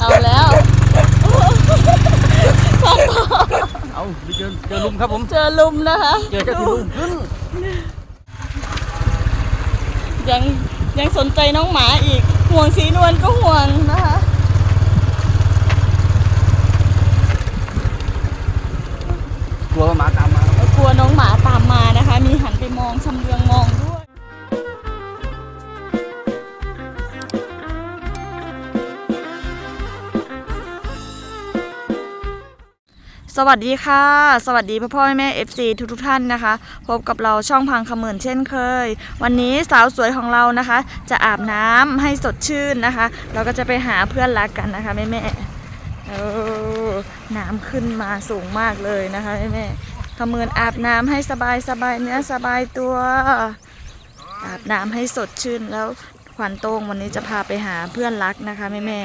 เอาแล้วเอาไปเจอเจอลุมครับผมเจอลุมนะคะเจอเจ้าที่ลุมขึ้นยังยังสนใจน้องหมาอีก ห่วงสีนวลก็ห่วงนะคะ กลัวว่าหมาตามมากลัวน้องหมาตามมานะคะ มีหันไปมองชำเลืองมองด้วย สวัสดีค่ะ สวัสดีพ่อพ่อแม่แม่ FC ทุกทุกท่านนะคะ พบกับเราช่องพังขมื่นเช่นเคย วันนี้สาวสวยของเรานะคะ จะอาบน้ำให้สดชื่นนะคะ เราก็จะไปหาเพื่อนรักกันนะคะแม่แม่เออน้ำขึ้นมาสูงมากเลยนะคะแม่แม่ขมื่นอาบน้ำให้สบายสบายเนื้อสบายตัว อาบน้ำให้สดชื่นแล้วขวัญโต้งวันนี้จะพาไปหาเพื่อนรักนะคะแม่แม่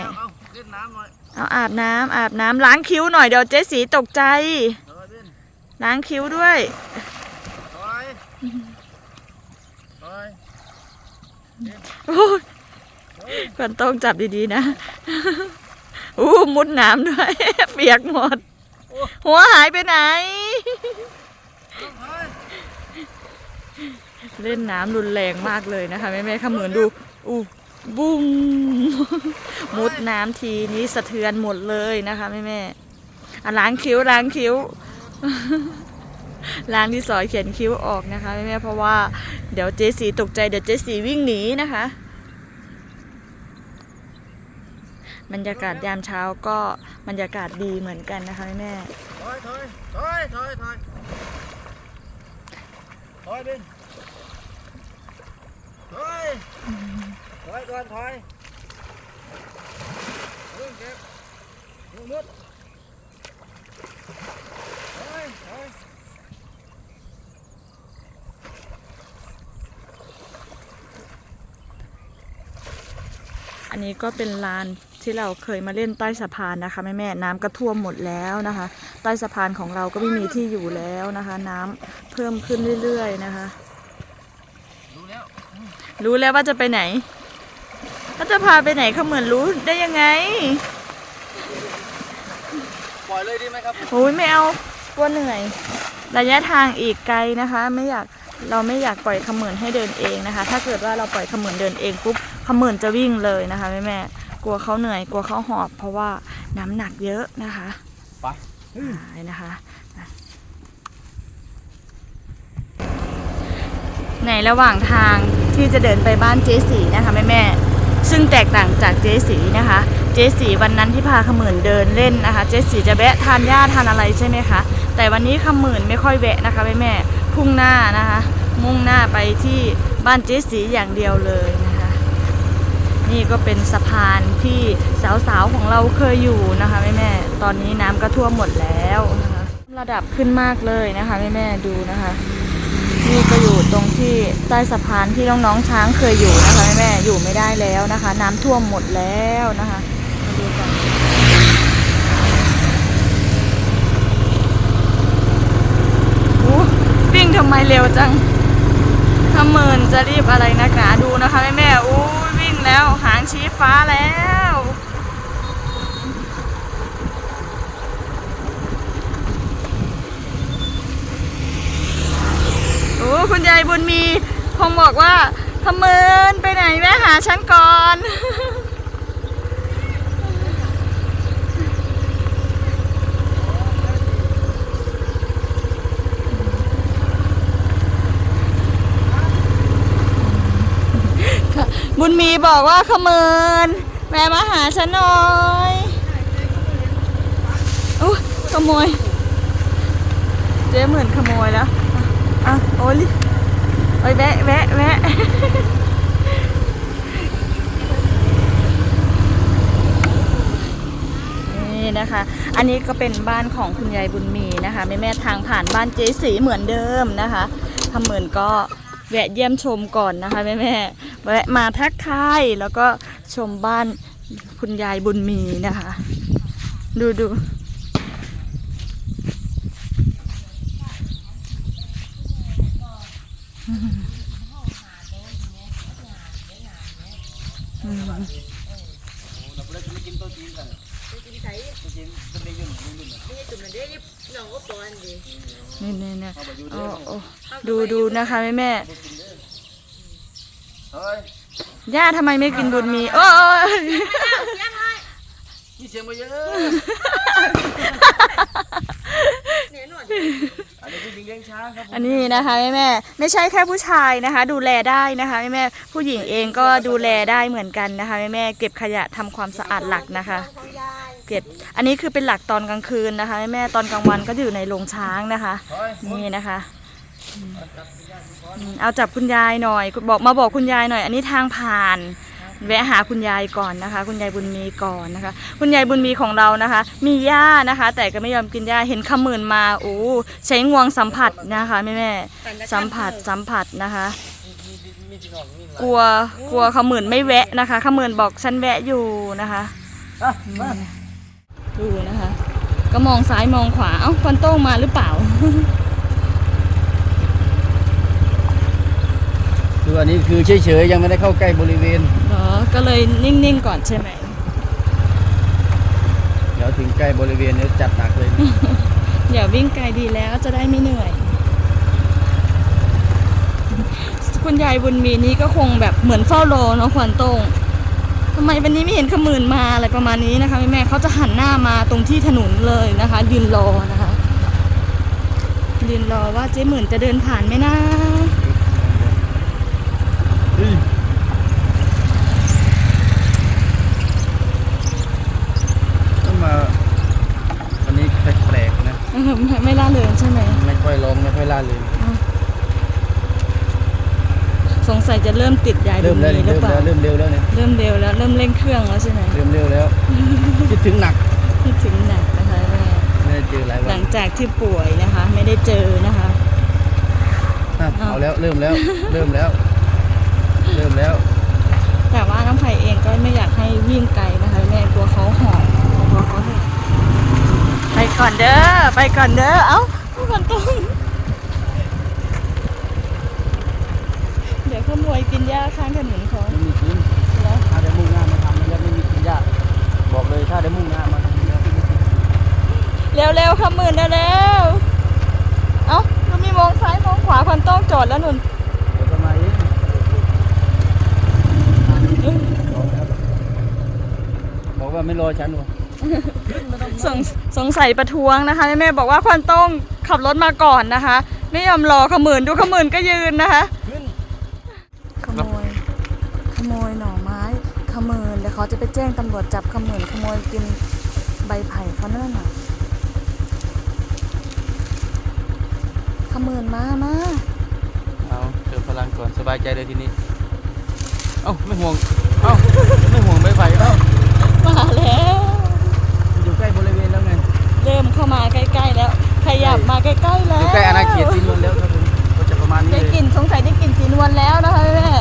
เล่นน้ำหน่อย เอาอาบน้ำอาบน้ำล้างคิ้วหน่อยเดี๋ยวเจ๊สีตกใจถอยเล่นล้างคิ้วด้วยถอยถอยโอ้ยควรต้องจับดีๆนะ อู้มุดน้ำด้วย เปียกหมด หัวหายไปไหนถอยเล่นน้ำรุนแรงมากเลยนะคะแม่แม่ๆขมือนดู อู้ บุ้มมุดน้ำทีนี้สะเทือนหมดเลยนะคะแม่แม่อะล้างคิ้วล้างคิ้วล้างที่สอยเขียนคิ้วออกนะคะแม่แม่เพราะว่าเดี๋ยวเจสีตกใจเดี๋ยวเจสีวิ่งหนีนะคะบรรยากาศยามเช้าก็บรรยากาศดีเหมือนกันนะคะแม่แม่ถอยถอยถอยถอยถอยถอยเล่นถอย ถอยก่อนถอยเรื่องเก็บมือมืดถอยถอยอันนี้ก็เป็นลานที่เราเคยมาเล่นใต้สะพานนะคะแม่แม่ๆน้ำก็ท่วมหมดแล้วนะคะ ใต้สะพานของเราก็ไม่มีที่อยู่แล้วนะคะ น้ำเพิ่มขึ้นเรื่อยๆนะคะดูแล้ว รู้แล้วว่าจะไปไหน ก็จะพาไปไหนเขาเหมือนรู้ได้ยังไง ปล่อยเลยดีไหมครับโอ้ยไม่เอากลัวเหนื่อย ระยะทางอีกไกลนะคะ ไม่อยากเราไม่อยากปล่อยขมือนให้เดินเองนะคะ ถ้าเกิดว่าเราปล่อยขมือนเดินเองปุ๊บขมือนจะวิ่งเลยนะคะแม่แม่ๆกลัวเขาเหนื่อยกลัวเขาหอบ เพราะว่าน้ำหนักเยอะนะคะไปไปนะคะในระหว่างทางที่จะเดินไปบ้านเจสีนะคะแม่แม่ๆ ซึ่งแตกต่างจากเจสีนะคะ เจสีวันนั้นที่พาขมื่นเดินเล่นนะคะ เจสีจะแวะทานหญ้าทานอะไรใช่ไหมคะ แต่วันนี้ขมื่นไม่ค่อยแวะนะคะแม่แม่พุ่งหน้านะคะ มุ่งหน้าไปที่บ้านเจสีอย่างเดียวเลยนะคะ นี่ก็เป็นสะพานที่สาวๆของเราเคยอยู่นะคะแม่แม่ตอนนี้น้ำก็ท่วมหมดแล้วนะคะ ระดับขึ้นมากเลยนะคะแม่แม่ดูนะคะ นี่ก็อยู่ตรงที่ใต้สะพานที่น้องๆช้างเคยอยู่นะคะแม่แม่อยู่ไม่ได้แล้วนะคะ น้ำท่วมหมดแล้วนะคะมาดูกันอู้วิ่งทำไมเร็วจังถ้าเมินจะรีบอะไรนักหนาดูนะคะแม่แม่อู้วิ่งแล้วหางชี้ฟ้าแล้ว โอ้ คุณยายบุญมีคงบอกว่าทำเมินไปไหนแม่หาฉันก่อน บุญมีบอกว่าขเมินแม่มาหาฉันหน่อยอู้ขโมย เจ๊เหมือนขโมยแล้ว โอ้ยโอ้ยแวะแวะแวะนี่นะคะ อันนี้ก็เป็นบ้านของคุณยายบุญมีนะคะแม่แม่ทางผ่านบ้านเจ๊สีเหมือนเดิมนะคะทำเหมือนก็แวะเยี่ยมชมก่อนนะคะแม่แม่แวะมาทักทายแล้วก็ชมบ้านคุณยายบุญมีนะคะ ดูดู อืม เราไปได้กิ นี่นี่นี่โอ้โอ้ดูดูนะคะแม่แม่ย่าทำไมไม่กินบุญมี โอ้โอ้ยมีเสียงมาเยอะเนี่ย อันนี้ผู้หญิงเลี้ยงช้างครับผมอันนี้นะคะแม่แม่ไม่ใช่แค่ผู้ชายนะคะ ดูแลได้นะคะแม่แม่ผู้หญิงเองก็ดูแลได้เหมือนกันนะคะแม่แม่เก็บขยะทำความสะอาดหลักนะคะ เก็บอันนี้คือเป็นหลักตอนกลางคืนนะคะแม่แม่ตอนกลางวันก็อยู่ในโรงช้างนะคะ เฮ้ยนี่นะคะอืมเอาจับคุณยายหน่อยบอกมาบอกคุณยายหน่อย อันนี้ทางผ่าน แวะหาคุณยายก่อนนะคะ คุณยายบุญมีก่อนนะคะ คุณยายบุญมีของเรานะคะ มีหญ้านะคะ แต่ก็ไม่ยอมกินหญ้าเห็นขมื่นมาโอ้ใช้งวงสัมผัสนะคะแม่แม่สัมผัสสัมผัสนะคะ กลัวกลัวขมื่นไม่แวะนะคะขมื่นบอกฉันแวะอยู่นะคะมาดูนะคะ ก็มองซ้ายมองขวาเอ้าควันโต้งมาหรือเปล่า คืออันนี้คือเฉยๆยังไม่ได้เข้าใกล้บริเวณเหรอก็เลยนิ่งๆก่อนใช่ไหมเดี๋ยวถึงใกล้บริเวณเดี๋ยวจัดหนักเลย อย่าวิ่งไกลดีแล้วจะได้ไม่เหนื่อย คุณยายบุญมีนี่ก็คงแบบเหมือนเฝ้ารอเนาะควันโต้งทำไมวันนี้ไม่เห็นขมื่นมาอะไรประมาณนี้นะคะแม่ๆเขาจะหันหน้ามาตรงที่ถนนเลยนะคะยืนรอนะคะยืนรอว่าเจ๊หมื่นจะเดินผ่านไหมนะ ต้องมาวันนี้แปลกๆนะ เออไม่ไม่ล่าเริงใช่ไหม ไม่ค่อยร้องไม่ค่อยล่าเลย สงสัยจะเริ่มติดยายบุเริ่มญแล้วมีนี่หรือเริ่มเปล่าแล้วเริ่มเร็วแล้วเนี่ยเริ่มเร็วแล้วเริ่มเร่งเครื่องแล้วใช่ไหมเริ่มเร็วแล้ว คิดถึงหนักคิดถึงหนักนะคะแม่ไม่ได้เจอหลายหวัลันงจากที่ป่วยนะคะ ไม่ได้เจอนะคะ อะเอาแล้วเริ่มแล้ว เริ่มแล้วเริ่มแล้ว แต่ว่าน้องไผ่เองก็ไม่อยากให้วิ่งไกลนะคะ แม่กลัวเขาหอบกลัวเขาเห็นไปก่อนเด้อไปก่อนเด้อเอ้าผู้กันต้องเดี๋ยวขโมยกินหญ้าข้างถนนเขาไม่มีกินแล้วถ้าได้มุ่งหน้ามาทำแล้วไม่มีกินยากบอกเลยถ้าได้มุ่งหน้ามาทำแล้วไม่มีกินเร็วๆขมื่นเร็วๆเอ้าเรามีมองซ้ายมองขวาคนต้องจอดแล้วนุ่น เดี๋ยวก็มาเอง บอกว่าไม่รอฉันวะสงสงสัยประท้วงนะคะแม่ๆบอกว่าควันต้องขับรถมาก่อนนะคะ ไม่ยอมรอขมื่นดูขมื่นก็ยืนนะคะขึ้นขโมยขโมยหน่อไม้ขมื่นเดี๋ยวเขาจะไปแจ้งตำรวจจับขมื่นขโมยกินใบไผ่เขาเนิ่นน่ะขมื่นมามาเอาเติมพลังก่อนสบายใจเลยทีนี้เอ้าไม่ห่วงเอ้าไม่ห่วงใบไผ่เอ้า มาแล้ว อยู่ใกล้บริเวณแล้วไงเริ่มเข้ามาใกล้ๆแล้วขยับมาใกล้ๆอแล้วยู่ใกล้อาณาเขตที่นนแล้วครับผมก็จะประมาณนี้ได้เลยกลิ่นสงสัยได้กลิ่นสีนวลแล้วนะคะแม่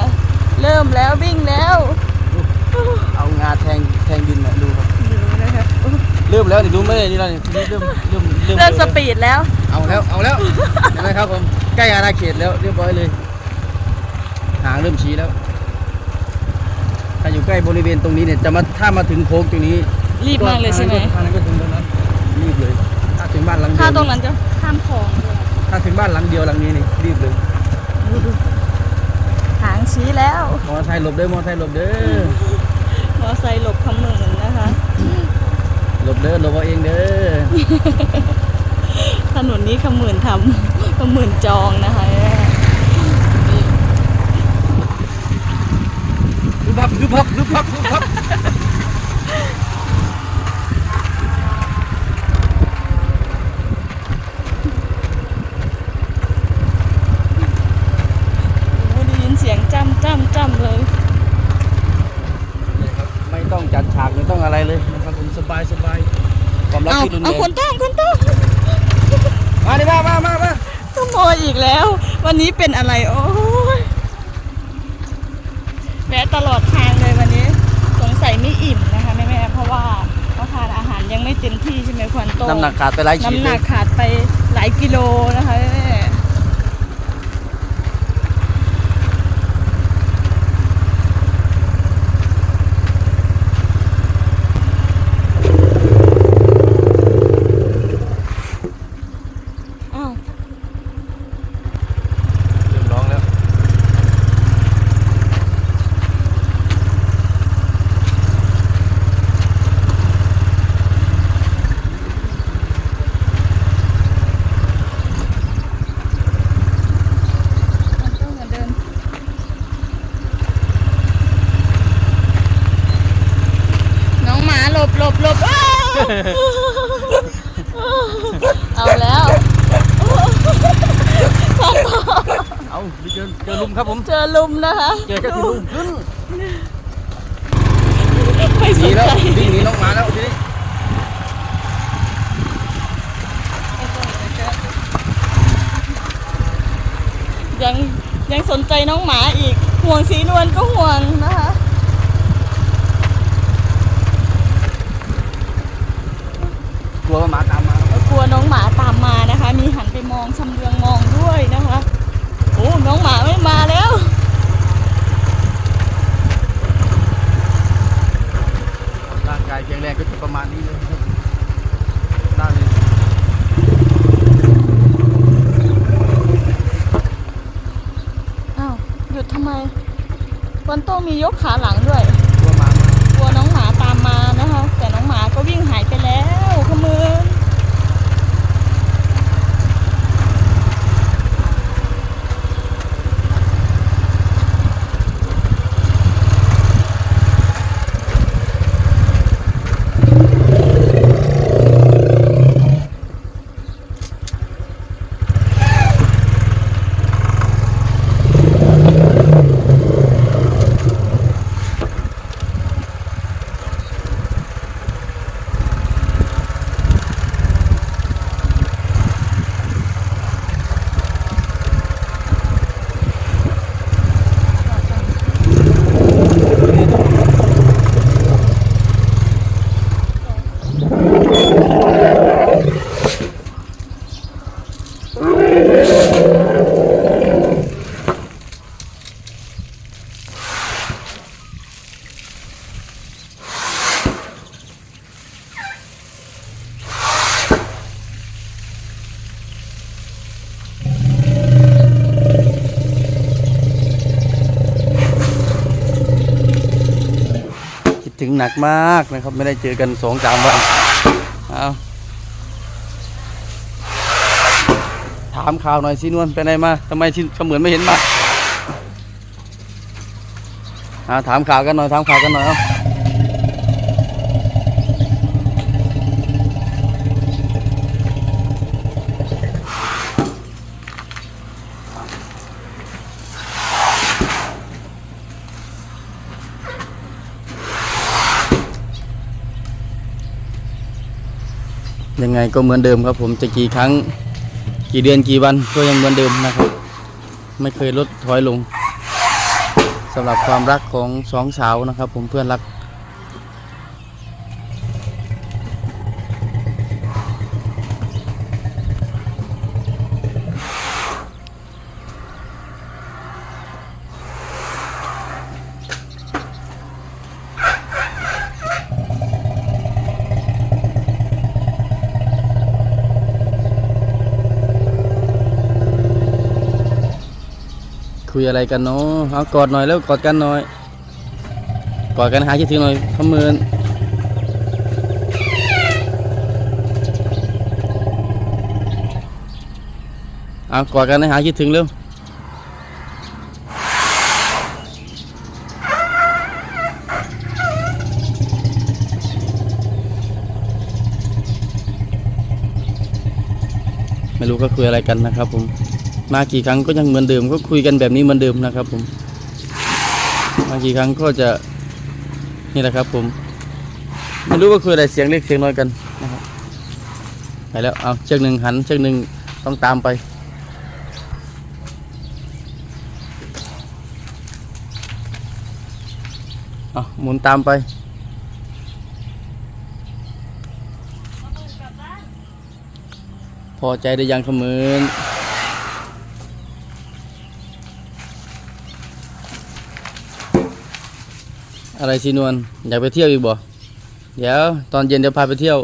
เริ่มแล้ววิ่งแล้วเอางาแทงแทงดินน่ะดูครับดูนะคะเริ่มแล้วนี่ดูไม่ได้นี่แล้วนี่ทีนี้เริ่มเริ่มเริ่มเริ่มสปีดแล้ว เอาแล้วเอาแล้วเห็นไหมครับผมใกล้อาณาเขตแล้วเรียบร้อยเลย หางเริ่มชี้แล้ว ถ้าอยู่ใกล้บริเวณตรงนี้เนี่ยจะมาถ้ามาถึงโค้งตรงนี้รีบมากเลยใช่ไหมทางนั้นก็ถึงตรงนั้นรีบเลยถ้าถึงบ้านหลังเดีถ้ายวตรงนั้นจะข้ามคลองด้วยถ้าถึงบ้านหลังเดียวหลังนี้นี่รีบเลยดูดูหางชี้แล้วมอเตอร์ไซค์หลบเด้อมอเตอร์ไซค์หลบเด้อมอไซค์หลบขมืนนะคะหลบเด้อหลบเอาเองเด้อถนนนี้ขมืนทำขมืนจองนะคะ แม่ดูพับดูพับดูพับดูพับโอ้ได้ยินเสียงจ้ำจ้ำจ้ำเลย ไม่ต้องจัดฉากไม่ต้องอะไรเลยนะครับผมสบายสบายความรักเอาที่รุนแรเอางคนต้องคนต้องมาดิมามามามาขโมยอีกแล้ว วันนี้เป็นอะไร โอ้ย แวะตลอดทางเลยวันนี้ สงสัยไม่อิ่มนะคะแม่แม่ๆเพราะว่าเขาทานอาหารยังไม่เต็มที่ใช่ไหมควันโตน้ำหนักขาดไปหลายขีดน้ำหเลนัยกขาดไปหลายกิโลนะคะแม่ เอาแล้วเอาเจอเจอลุมครับผม เจอลุมนะคะเจอเจ้าที่ลุมขึ้นไม่สหนีนแล้วใจวิ่งหนีน้องหมาแล้วทีนี้ยังยังสนใจน้องหมาอีกห่วงสีนวลก็ห่วงนะคะ กลัวว่าหมาตามมา กลัวน้องหมาตามมานะคะ มีหัน ไปมองชำเลืองมองด้วยนะคะ โอ้ น้องหมาไม่มาแล้ว ร่างกายแข็งแรงก็จะประมาณนี้เลยครับได้เลยอ้าวหยุดทำไมวันโต้มียกขาหลังด้วยกลัวหมามา กลัวน้องหมาตามมานะคะ แต่น้องหมาก็วิ่งหายไปแล้วขมือ หนักมากนะครับ ไม่ได้เจอกันสองสามวันเอาถามข่าวหน่อยสินวลไปไหนมาทำไมชิก็เหมือนไม่เห็นมาเอาถามข่าวกันหน่อยถามข่าวกันหน่อยเอา ยังไงก็เหมือนเดิมครับผมจะกี่ครั้งกี่เดือนกี่วันก็ยังเหมือนเดิมนะครับ ไม่เคยลดถอยลงสำหรับความรักของสองสาวนะครับ ผมเพื่อนรัก อะไรกันเนาะเอากอดหน่อยแล้วกอดกันหน่อย กอดกันหาคิดถึงหน่อยขมือนเอากอดกันให้หาคิดถึงเร็วไม่รู้ก็คุยอะไรกันนะครับผม มากี่ครั้งก็ยังเหมือนเดิม ก็คุยกันแบบนี้เหมือนเดิมนะครับ ผม มากี่ครั้งก็จะนี่แหละครับ ผม ไม่รู้ว่าคุยอะไรเสียงเล็กเสียงน้อยกันนะครับไปแล้วเอาเชือกหนึ่งหันเชือกหนึ่งต้องตามไปเอาหมุนตามไปพอใจได้ยังขมือน อะไรสินวลอยากไปเที่ยวอีกบ่เดี๋ยวตอนเย็นเดี๋ยวพาไปเที่ยว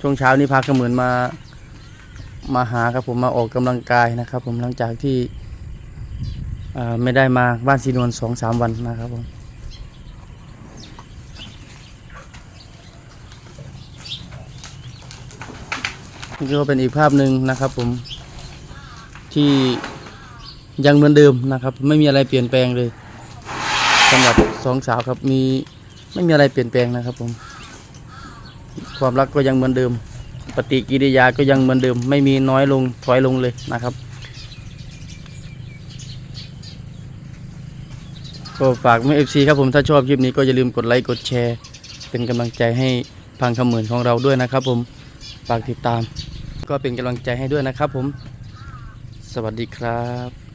ช่วงเช้านี้พาเขมือนมา มาหาครับผมมาออกกำลังกายนะครับ ผมหลังจากที่ไม่ได้มาบ้านสีนวลสองสามวันนะครับผมนี่ก็เป็นอีกภาพหนึ่งนะครับ ผมที่ยังเหมือนเดิมนะครับ ไม่มีอะไรเปลี่ยนแปลงเลย สำหรับสองสาวครับมีไม่มีอะไรเปลี่ยนแปลงนะครับผม ความรักก็ยังเหมือนเดิม ปฏิกิริยาก็ยังเหมือนเดิม ไม่มีน้อยลงถอยลงเลยนะครับ ก็ฝากไม่เอฟซีครับผมถ้าชอบคลิปนี้ก็อย่าลืมกดไลค์กดแชร์ เป็นกำลังใจให้พังคำหมื่นของเราด้วยนะครับผมฝากติดตาม ก็เป็นกำลังใจให้ด้วยนะครับผม สวัสดีครับ